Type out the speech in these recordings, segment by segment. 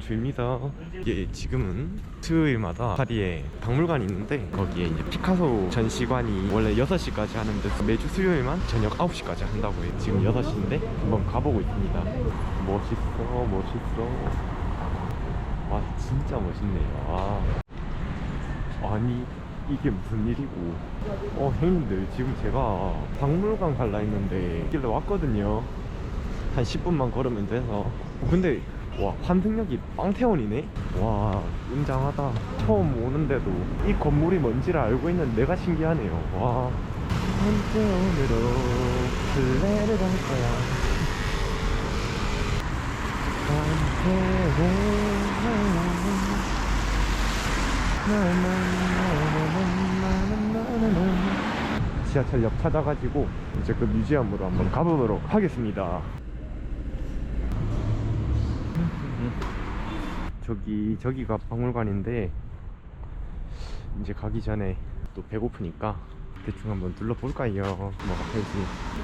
민문주입니다. 이게 지금은 수요일마다 파리에 박물관이 있는데 거기에 이제 피카소 전시관이 원래 6시까지 하는데 매주 수요일만 저녁 9시까지 한다고 해요. 지금 6시인데 한번 가보고 있습니다. 멋있어 멋있어. 와 진짜 멋있네요. 와. 아니 이게 무슨 일이고. 어 형님들 지금 제가 박물관 갈라 했는데 길래 왔거든요. 한 10분만 걸으면 돼서. 근데 와 환승역이 빵태원이네? 와 웅장하다. 처음 오는데도 이 건물이 뭔지를 알고 있는 내가 신기하네요. 와. 환태원으로 플레를 갈 거야. 지하철역 찾아가지고 이제 그 뮤지엄으로 한번 가보도록 하겠습니다. 저기 저기가 박물관인데 이제 가기 전에 또 배고프니까 대충 한번 둘러볼까요? 뭐가 팔지?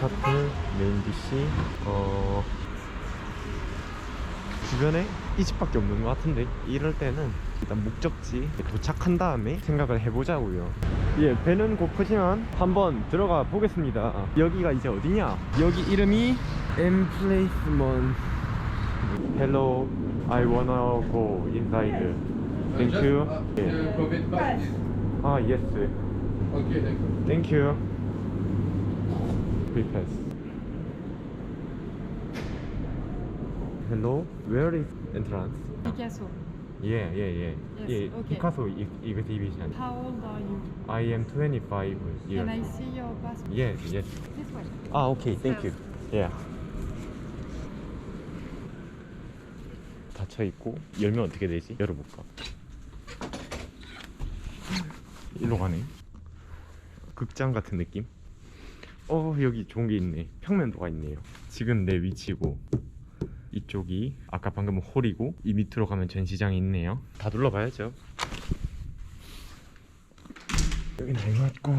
카트, 메인 DC, 어 주변에 이 집밖에 없는 것 같은데 이럴 때는 일단 목적지 도착한 다음에 생각을 해보자고요 예 배는 고프지만 한번 들어가 보겠습니다 여기가 이제 어디냐 여기 이름이 Emplacement Hello I wanna go inside Thank you 예. The COVID pass. 아 yes Okay, thank you. Thank you Free pass Hello Where is entrance? Picasso. Yeah, yeah, yeah. Yes, yeah, okay. Picasso e- exhibition. How old are you? I am 25 years. Can I see your passport? Yes, yes. This way. Ah, okay. Thank you. Yeah. 닫혀 있고 열면 어떻게 되지? 열어볼까? 일로 가네. 극장 같은 느낌? 어 여기 좋은 게 있네. 평면도가 있네요. 지금 내 위치고 이쪽이 아까 방금 홀이고 이 밑으로 가면 전시장이 있네요. 다 둘러봐야죠. 여긴 알맞고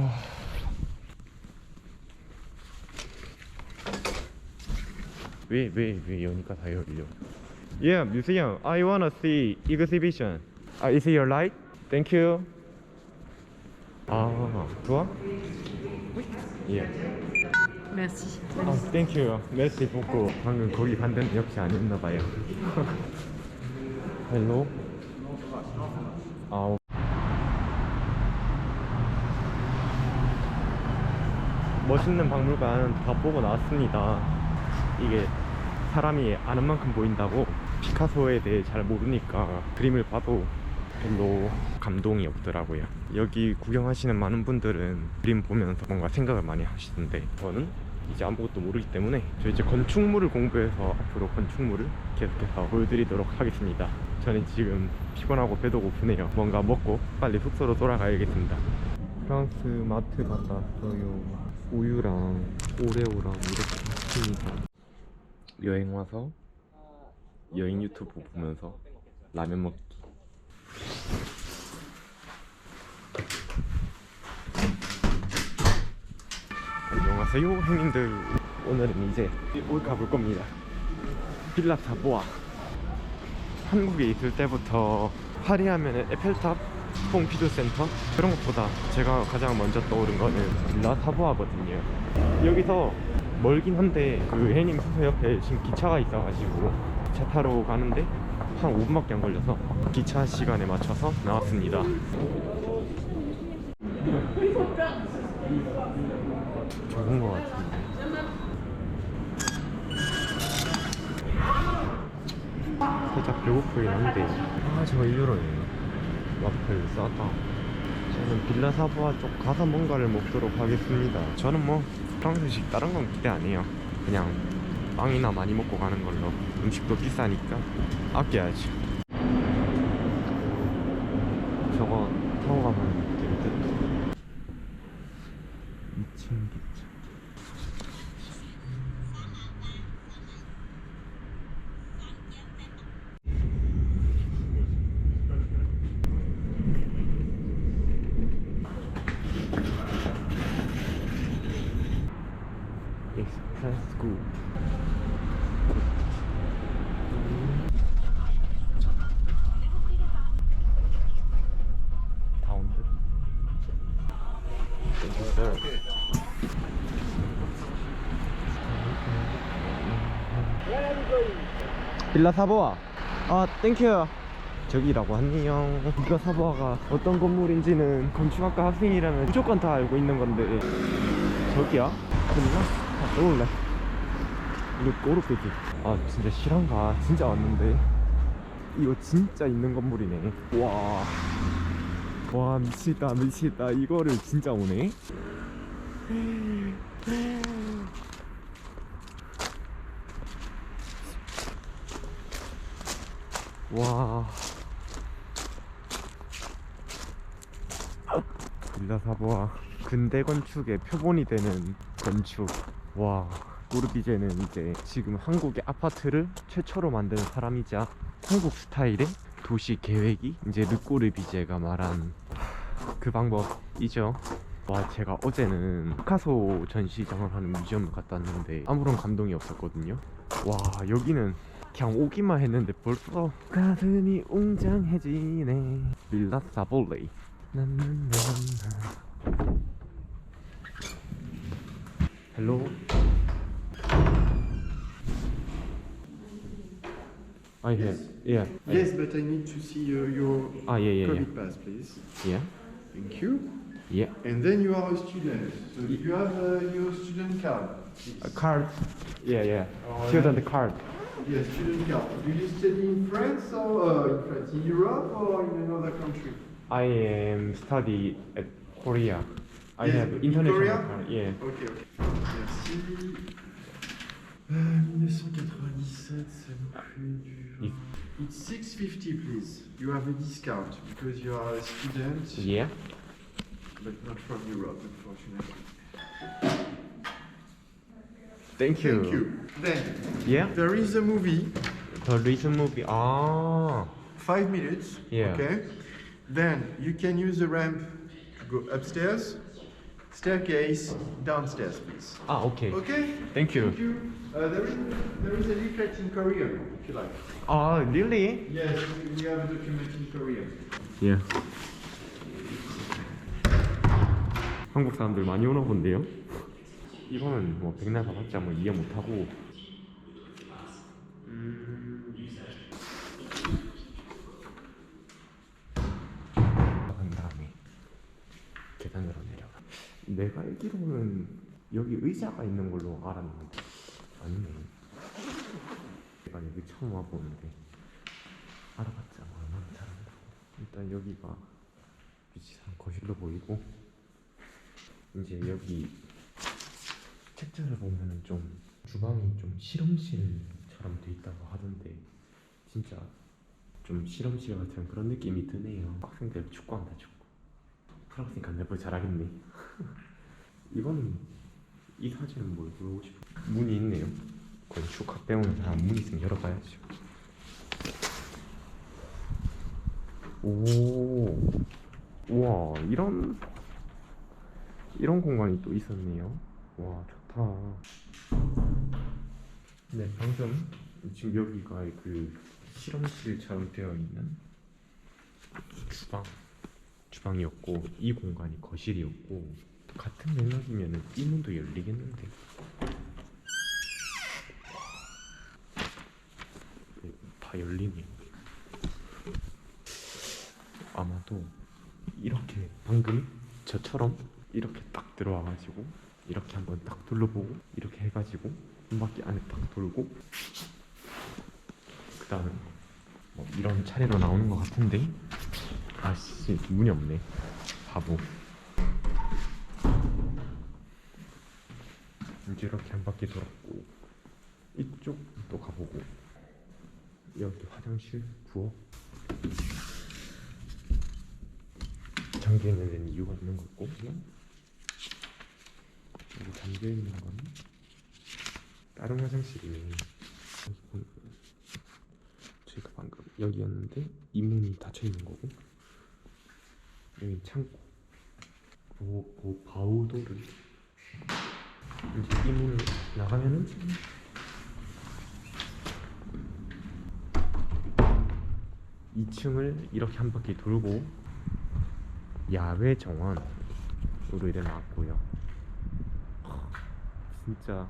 왜 왜 왜 여니까 다 열려? Yeah, museum. I wanna see exhibition. 아, is it your light? Thank you. 아, 좋아? Yeah. Merci. 아, thank you. merci beaucoup. 방금 거기 반대는 역시 아니었나 봐요. 헬로. 아우. 멋있는 박물관 다 보고 나왔습니다. 이게 사람이 아는 만큼 보인다고 피카소에 대해 잘 모르니까 그림을 봐도 별로 감동이 없더라고요. 여기 구경하시는 많은 분들은 그림 보면서 뭔가 생각을 많이 하시던데 저는 이제 아무것도 모르기 때문에 저 이제 건축물을 공부해서 앞으로 건축물을 계속해서 보여드리도록 하겠습니다. 저는 지금 피곤하고 배도 고프네요. 뭔가 먹고 빨리 숙소로 돌아가야겠습니다. 프랑스 마트 갔다 왔어요. 우유랑 오레오랑 이렇게 샀습니다. 여행 와서 여행 유튜브 보면서 라면 먹기. 안녕하세요 형님들. 오늘은 이제 올 가볼 겁니다. 빌라 사보아. 한국에 있을 때부터 파리 하면은 에펠탑 퐁피두 센터 그런 것보다 제가 가장 먼저 떠오른 거는 빌라 사보아거든요. 여기서 멀긴 한데 그 해님 숙소 옆에 지금 기차가 있어가지고 기차 타러 가는데 한 5분밖에 안 걸려서 기차 시간에 맞춰서 나왔습니다 좋은 것 같은데. 살짝 배고프긴 한데. 아, 저거 1유로네요. 와플 싸다. 저는 빌라 사부아 쪽 가서 뭔가를 먹도록 하겠습니다. 저는 뭐 프랑스식 다른 건 기대 안 해요. 그냥 빵이나 많이 먹고 가는 걸로. 음식도 비싸니까 아껴야죠. 저거 타고 가면 될 듯. 2층 기차. 익스프레스 구 빌라 사보아. 아 땡큐. 저기라고 하네요. 빌라 사보아가 어떤 건물인지는 건축학과 학생이라면 무조건 다 알고 있는 건데. 저기야? 빌라? 아 떠올래. 이거 꼬르피지 아 진짜 실한가? 진짜 왔는데. 이거 진짜 있는 건물이네. 와. 와 미치다 미치다. 이거를 진짜 오네 와 빌라 사보아 근대 건축의 표본이 되는 건축 와 우르비제는 이제 지금 한국의 아파트를 최초로 만든 사람이자 한국 스타일의 도시 계획이 이제 르꼬르비제가 말한 그 방법이죠. 와 제가 어제는 피카소 전시장을 하는 뮤지엄을 갔다 왔는데 아무런 감동이 없었거든요. 와 여기는 그냥 오기만 했는데 벌써 가슴이 웅장해지네. 빌라 사볼레이. 나나나나. 헬로. I have. Yeah. I- Yes, but I need to see uh, your Ah, yeah, yeah, COVID pass, please. Yeah. Thank you. Yeah. And then you are a student. So you have uh, your student card? please? A card. Yeah, yeah. Oh, Student card. Yes, student card. Do you study in France or uh, in France, in Europe or in another country? I am study at Korea. I Yes, have in international Korea? card. Yeah. Ok, ok. Merci. Euh, 1997, ça me fait du... It's 650, please. You have a discount because you are a student, Yeah. but not from Europe, unfortunately. Thank you. Thank you. Then, Yeah. there is a movie, The recent movie. Ah. five minutes. Yeah. Okay. Then you can use the ramp to go upstairs, staircase downstairs, please. Ah, okay. Okay. Thank you. Thank you. Uh, there is there is a leaflet in Korean, if you like. Ah, really? Yes, we- we have a document in Korean. Yeah. 한국 사람들 많이 오나 본데요? 이거는 뭐 백날 봐봤자 뭐 이해 못하고. 음... 한 다음에 계단으로 내려가. 내가 알기로는 여기 의자가 있는 걸로 알았는데. 아니네. 내가 여기 처음 와보는데 알아봤자 뭐 얼마나 잘한다고. 일단 여기가 위치상 거실로 보이고 이제 여기 책자를 보면은 좀 주방이 좀 실험실처럼 돼 있다고 하던데 진짜 좀 실험실 같은 그런 느낌이 드네요. 학생들 축구한다 축구. 프랑스 간다고 잘하겠네. 이거는 이 사진은 뭘 보고 싶어? 문이 있네요. 건축학 배우는 사람 문 있으면 열어봐야죠. 오 우와 이런 이런 공간이 또 있었네요. 와 좋다 네 방금 지금 여기가 그 실험실처럼 되어 있는 주방 주방이었고 이 공간이 거실이었고 같은 맥락이면은 이 문도 열리겠는데. 네, 다 열리네요. 아마도 이렇게 방금 저처럼 이렇게 딱 들어와가지고 이렇게 한번 딱 둘러보고 이렇게 해가지고 한 바퀴 안에 딱 돌고 그 다음에 뭐 이런 차례로 나오는 것 같은데? 아씨 문이 없네. 바보. 이제 이렇게 한 바퀴 돌았고 이쪽 또 가보고 여기 화장실 부엌. 잠겨 있는 이유가 없는 것 같고 여기 잠겨 있는 건 다른 보니까 저희가 방금 여기였는데 이 문이 닫혀 있는 거고 여기 창고. 그, 그 바우도를 이제 이 문을 나가면은 이층을 이렇게 한 바퀴 돌고 야외 정원으로 이래 놨고요. 진짜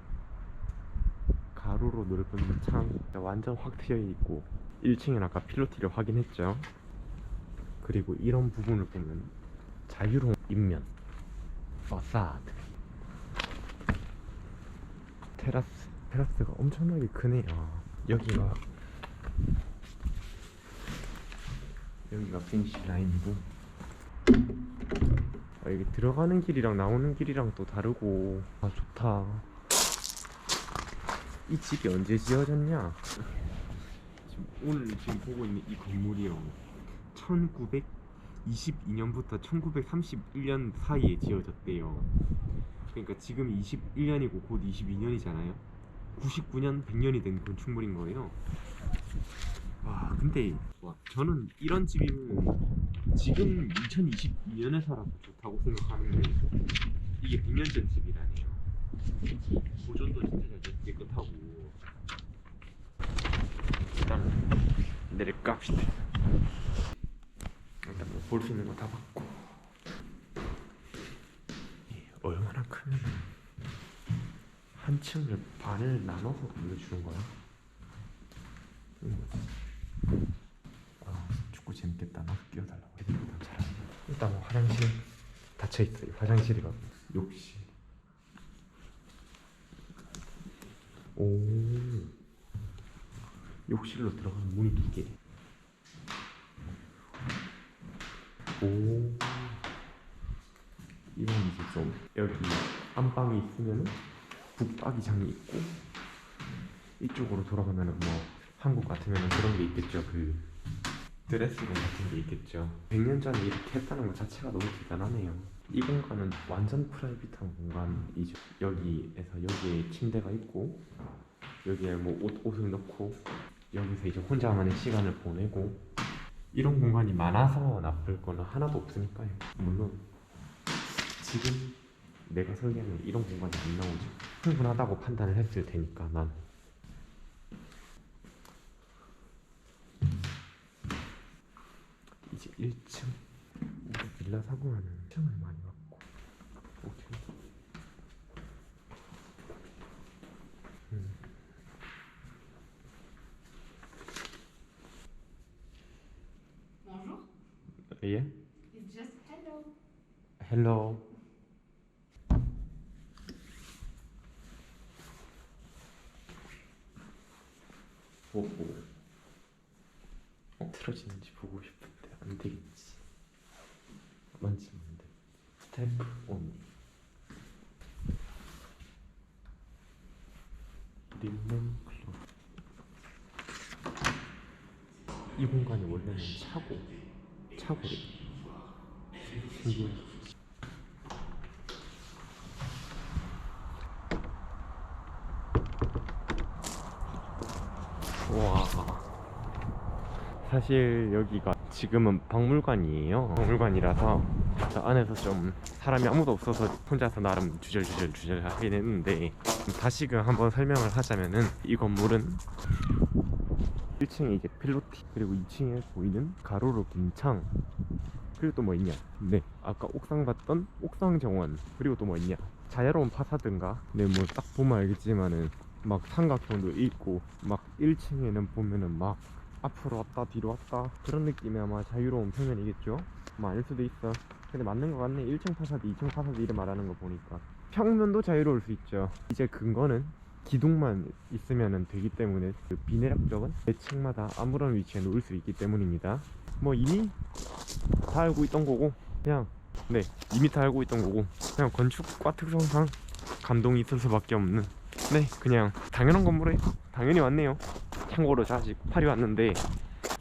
가로 가로로 넓은 창 완전 확 트여 있고 1층엔 아까 필로티를 확인했죠. 그리고 이런 부분을 보면 자유로운 입면 파사드 테라스 테라스가 엄청나게 크네요. 여기가 여기가 피니시 라인이고 아, 여기 들어가는 길이랑 나오는 길이랑 또 다르고. 아 좋다. 이 집이 언제 지어졌냐? 지금 오늘 지금 보고 있는 이 건물이요. 1922년부터 1931년 사이에 지어졌대요. 그러니까 지금 21년이고 곧 22년이잖아요. 99년 100년이 된 건축물인 거예요 와 근데 와, 저는 이런 집이면 지금 2022년에 살아도 좋다고 생각하는데 이게 100년 전 집이라네요. 보존도 진짜 잘 돼, 깨끗하고. 일단 내려갑시다. 일단 뭐 볼 수 있는 거 다 봤고. 이 얼마나 크면 한 층을 반을 나눠서 보여주는 거야? 축구 재밌겠다. 나도 뛰어달라고. 잘하네. 일단 뭐 화장실 닫혀 있어요. 화장실이가 욕실. 오. 욕실로 들어가는 문이 두 개. 오. 이건 이제 좀 여기 안방이 있으면은 북박이장이 있고 이쪽으로 돌아가면은 뭐 한국 같으면은 그런 게 있겠죠. 그 드레스룸 같은 게 있겠죠. 100년 전에 이렇게 했다는 것 자체가 너무 대단하네요. 이 공간은 완전 프라이빗한 공간이죠. 여기에서 여기에 침대가 있고 여기에 뭐 옷, 옷을 넣고 여기서 이제 혼자만의 시간을 보내고 이런 공간이 많아서 나쁠 거는 하나도 없으니까요. 물론 지금 내가 설계하면 이런 공간이 안 나오죠. 충분하다고 판단을 했을 테니까 난. 이제 1층 우리 빌라 사고 하는 1층을 많이 받고 오케이 음. Bonjour. 예? It's just hello. 헬로 오호 어, 틀어지는지 보고 싶은데 안 되겠지. 만지면 안 돼. 스태프 온 릴름 클럽 이 공간이 원래는 차고 차고래. 신기해 와. 사실 여기가 지금은 박물관이에요. 박물관이라서 저 안에서 좀 사람이 아무도 없어서 혼자서 나름 주절주절 주절 하긴 했는데 다시금 한번 설명을 하자면은 이 건물은 1층에 이제 필로티 그리고 2층에 보이는 가로로 긴 창 그리고 또 뭐 있냐? 네 아까 옥상 봤던 옥상 정원 그리고 또 뭐 있냐? 자유로운 파사드인가? 네 뭐 딱 보면 알겠지만은 막 삼각형도 있고 막 1층에는 보면은 막 앞으로 왔다 뒤로 왔다. 그런 느낌의 아마 자유로운 평면이겠죠? 뭐 아닐 수도 있어. 근데 맞는 것 같네. 1층 파사드 2층 파사드 이름 말하는 거 보니까. 평면도 자유로울 수 있죠. 이제 근거는 기둥만 있으면 되기 때문에 그 비내락적은 매 층마다 아무런 위치에 놓을 수 있기 때문입니다. 뭐 이미 다 알고 있던 거고 그냥 네 이미 다 알고 있던 거고 그냥 건축과 특성상 감동이 있을 수밖에 없는 네 그냥 당연한 건물에 당연히 왔네요. 참고로 저 아직 파리 왔는데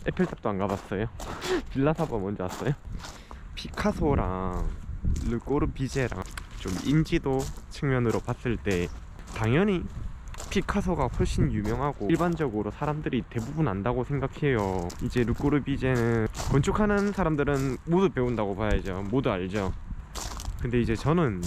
에펠탑도 안 가봤어요. 빌라 사바 먼저 왔어요. 피카소랑 르꼬르 비제랑 좀 인지도 측면으로 봤을 때 당연히 피카소가 훨씬 유명하고 일반적으로 사람들이 대부분 안다고 생각해요. 이제 르꼬르 비제는 건축하는 사람들은 모두 배운다고 봐야죠. 모두 알죠. 근데 이제 저는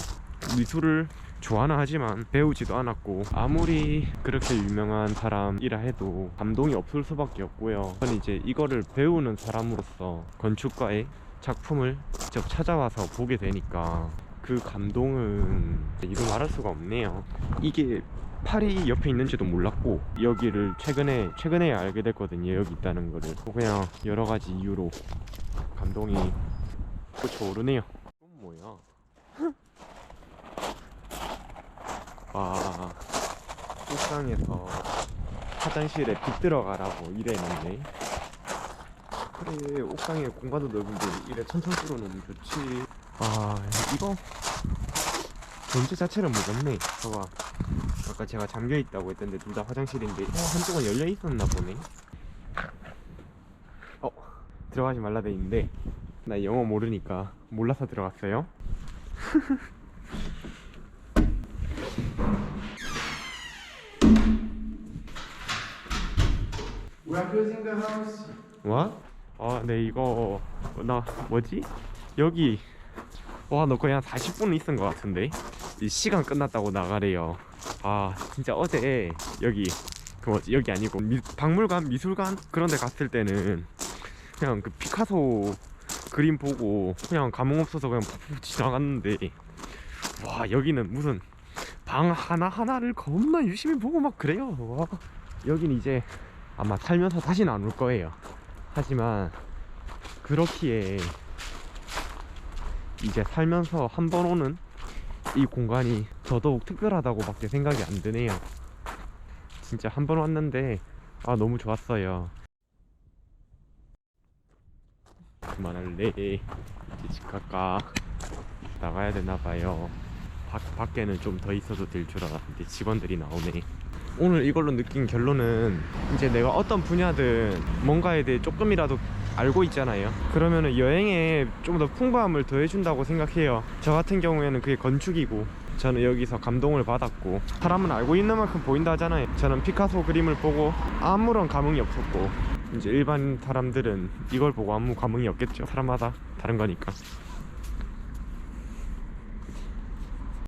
미술을 좋아는 하지만 배우지도 않았고 아무리 그렇게 유명한 사람이라 해도 감동이 없을 수밖에 없고요. 저는 이제 이거를 배우는 사람으로서 건축가의 작품을 직접 찾아와서 보게 되니까 그 감동은 이루 말할 수가 없네요. 이게 팔이 옆에 있는지도 몰랐고 여기를 최근에 최근에 알게 됐거든요. 여기 있다는 거를. 그냥 여러 가지 이유로 감동이 솟아오르네요. 이건 뭐야 와 옥상에서 화장실에 빛 들어가라고 이래놨네 그래 옥상에 공간도 넓은데 이래 천천수로 너무 좋지. 아 이거 전체 자체를 먹었네. 봐봐. 아까 제가 잠겨있다고 했던데 둘 다 화장실인데 어, 한쪽은 열려있었나 보네. 어 들어가지 말라 돼 있는데. 나 영어 모르니까 몰라서 들어갔어요 We are closing the house. 와? 아, 네 이거 나 뭐지? 여기 와 너 거의 한 40분 있은 것 같은데 이 시간 끝났다고 나가래요. 아 진짜 어제 여기 그 뭐지 여기 아니고 미, 박물관 미술관 그런 데 갔을 때는 그냥 그 피카소 그림 보고 그냥 감흥 없어서 그냥 푹푹 지나갔는데 와 여기는 무슨 방 하나 하나를 겁나 유심히 보고 막 그래요. 와 여긴 이제 아마 살면서 다시는 안 올 거예요. 하지만 그렇기에 이제 살면서 한 번 오는 이 공간이 더더욱 특별하다고 밖에 생각이 안 드네요. 진짜 한 번 왔는데 아 너무 좋았어요. 그만할래. 이제 집 갈까? 나가야 되나 봐요. 밖, 밖에는 좀 더 있어도 될 줄 알았는데 직원들이 나오네. 오늘 이걸로 느낀 결론은 이제 내가 어떤 분야든 뭔가에 대해 조금이라도 알고 있잖아요. 그러면은 여행에 좀 더 풍부함을 더해준다고 생각해요. 저 같은 경우에는 그게 건축이고 저는 여기서 감동을 받았고 사람은 알고 있는 만큼 보인다 하잖아요. 저는 피카소 그림을 보고 아무런 감흥이 없었고 이제 일반 사람들은 이걸 보고 아무 감흥이 없겠죠. 사람마다 다른 거니까.